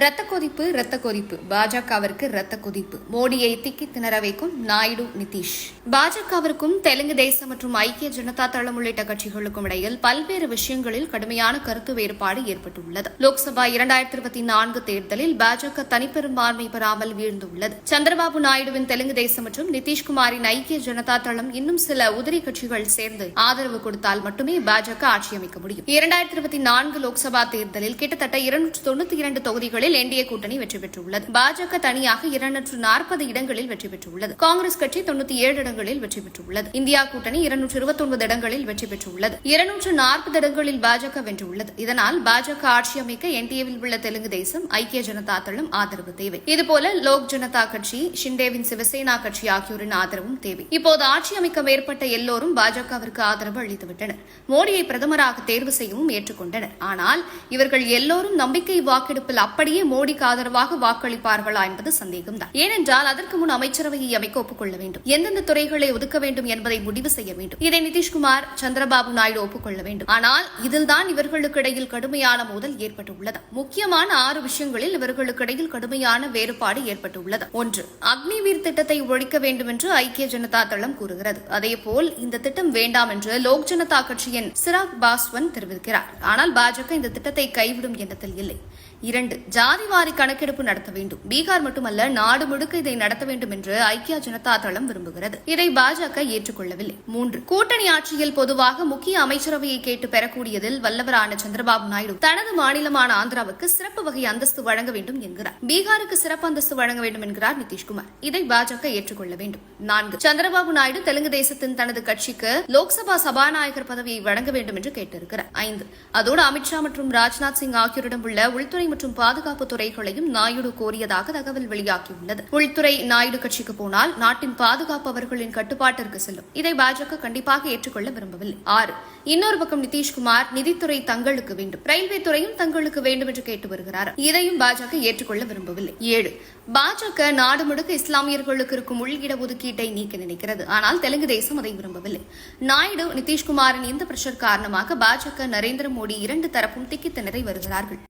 ரத்த கொதிப்பு ரத்த கொதிப்பு. பாஜகவிற்கு ரத்த கொதிப்பு. மோடியை திக்கி திணற வைக்கும் நாயுடு நிதிஷ். பாஜகவிற்கும் தெலுங்கு தேசம் மற்றும் ஐக்கிய ஜனதா தளம் உள்ளிட்ட கட்சிகளுக்கும் இடையில் பல்வேறு விஷயங்களில் கடுமையான கருத்து வேறுபாடு ஏற்பட்டுள்ளது. லோக்சபா இரண்டாயிரத்தி இருபத்தி நான்கு தேர்தலில் பாஜக தனிப்பெரும்பான்மை பெறாமல் வீழ்ந்துள்ளது. சந்திரபாபு நாயுடுவின் தெலுங்கு தேசம் மற்றும் நிதிஷ்குமாரின் ஐக்கிய ஜனதா தளம் இன்னும் சில உதிரி கட்சிகள் சேர்ந்து ஆதரவு கொடுத்தால் மட்டுமே பாஜக ஆட்சி அமைக்க முடியும். இரண்டாயிரத்தி இருபத்தி நான்கு லோக்சபா தேர்தலில் கிட்டத்தட்ட இருநூற்று தொண்ணூத்தி இரண்டு தொகுதிகள் இடங்களில் என்டிஏ கூட்டணி வெற்றி பெற்றுள்ளது. பாஜக தனியாக இருநூற்று நாற்பது இடங்களில் வெற்றி பெற்றுள்ளது. காங்கிரஸ் கட்சி தொண்ணூத்தி ஏழு இடங்களில் வெற்றி பெற்றுள்ளது. இந்தியா கூட்டணி இருநூற்று இருபத்தொன்பது இடங்களில் வெற்றி பெற்றுள்ளது. இருநூற்று நாற்பது இடங்களில் பாஜக வென்றுள்ளது. இதனால் பாஜக ஆட்சி அமைக்க என்டிஏவில் உள்ள தெலுங்கு தேசம் ஐக்கிய ஜனதா தளம் ஆதரவு தேவை. இதுபோல லோக் ஜனதா கட்சி ஷிண்டேவின் சிவசேனா கட்சி ஆகியோரின் ஆதரவும் தேவை. இப்போது ஆட்சி அமைக்க மேற்பட்ட எல்லோரும் பாஜகவிற்கு ஆதரவு அளித்துவிட்டனர் மோடியை பிரதமராக தேர்வு செய்யவும் ஏற்றுக்கொண்டனர். ஆனால் இவர்கள் எல்லோரும் நம்பிக்கை வாக்கெடுப்பில் அப்படி அப்படியே மோடிக்கு ஆதரவாக வாக்களிப்பார்களா என்பது சந்தேகம்தான். ஏனென்றால் அதற்கு முன் அமைச்சரவையை அமைக்க ஒப்புக்கொள்ள வேண்டும். எந்தெந்த துறைகளை ஒதுக்க வேண்டும் என்பதை முடிவு செய்ய வேண்டும். இதை நிதிஷ்குமார் சந்திரபாபு நாயுடு ஒப்புக்கொள்ள வேண்டும். ஆனால் இதில்தான் இவர்களுக்கு இடையில் கடுமையான மோதல் ஏற்பட்டுள்ளது. முக்கியமான ஆறு விஷயங்களில் இவர்களுக்கு இடையில் கடுமையான வேறுபாடு ஏற்பட்டுள்ளது. ஒன்று அக்னிவீர் திட்டத்தை ஒழிக்க வேண்டும் என்று ஐக்கிய ஜனதா தளம் கூறுகிறது. அதேபோல் இந்த திட்டம் வேண்டாம் என்று லோக் ஜனதா கட்சியின் சிராக் பாஸ்வன் தெரிவிக்கிறார். ஆனால் பாஜக இந்த திட்டத்தை கைவிடும் எண்ணத்தில் இல்லை. இரண்டு ஜாதிவாரி கணக்கெடுப்பு நடத்த வேண்டும். பீகார் மட்டுமல்ல நாடு முழுக்க இதை நடத்த வேண்டும் என்று ஐக்கிய ஜனதா தளம் விரும்புகிறது. இதை பாஜக ஏற்றுக்கொள்ளவில்லை. மூன்று கூட்டணி ஆட்சியில் பொதுவாக முக்கிய அமைச்சரவையை கேட்டு பெறக்கூடியதில் வல்லவரான சந்திரபாபு நாயுடு தனது மாநிலமான ஆந்திராவுக்கு சிறப்பு வகை அந்தஸ்து வழங்க வேண்டும் என்கிறார். பீகாருக்கு சிறப்பு அந்தஸ்து வழங்க வேண்டும் என்கிறார் நிதிஷ்குமார். இதை பாஜக ஏற்றுக்கொள்ள வேண்டும். நான்கு சந்திரபாபு நாயுடு தெலுங்கு தேசத்தின் தனது கட்சிக்கு லோக்சபா சபாநாயகர் பதவியை வழங்க வேண்டும் என்று கேட்டிருக்கிறார். ஐந்து அதோடு அமித்ஷா மற்றும் ராஜ்நாத் சிங் ஆகியோரிடம் உள்ள உள்துறை மற்றும் பாதுகாப்பு துறைகளையும் நாயுடு கோரியதாக தகவல் வெளியாகியுள்ளது. உள்துறை நாயுடு கட்சிக்கு போனால் நாட்டின் பாதுகாப்பு அவர்களின் கட்டுப்பாட்டிற்கு செல்லும். இதை பாஜக கண்டிப்பாக ஏற்றுக்கொள்ள விரும்பவில்லை. ஆறு. இன்னொரு பக்கம் நிதிஷ்குமார் நிதித்துறை தங்களுக்கு வேண்டும். ரயில்வே துறையும் தங்களுக்கு வேண்டும் என்று கேட்டு வருகிறார். இதையும் பாஜக ஏற்றுக்கொள்ள விரும்பவில்லை. ஏழு. பாஜக நாடு முழுக்க இஸ்லாமியர்களுக்கு இருக்கும் உள் இடஒதுக்கீட்டை நீக்க நினைக்கிறது. ஆனால் தெலுங்கு தேசம் அதை விரும்பவில்லை. நாயுடு நிதிஷ்குமாரின் இந்த பிரஷர் காரணமாக பாஜக நரேந்திர மோடி இரண்டு தரப்பும் திக்கித்திணறி வருகிறார்கள்.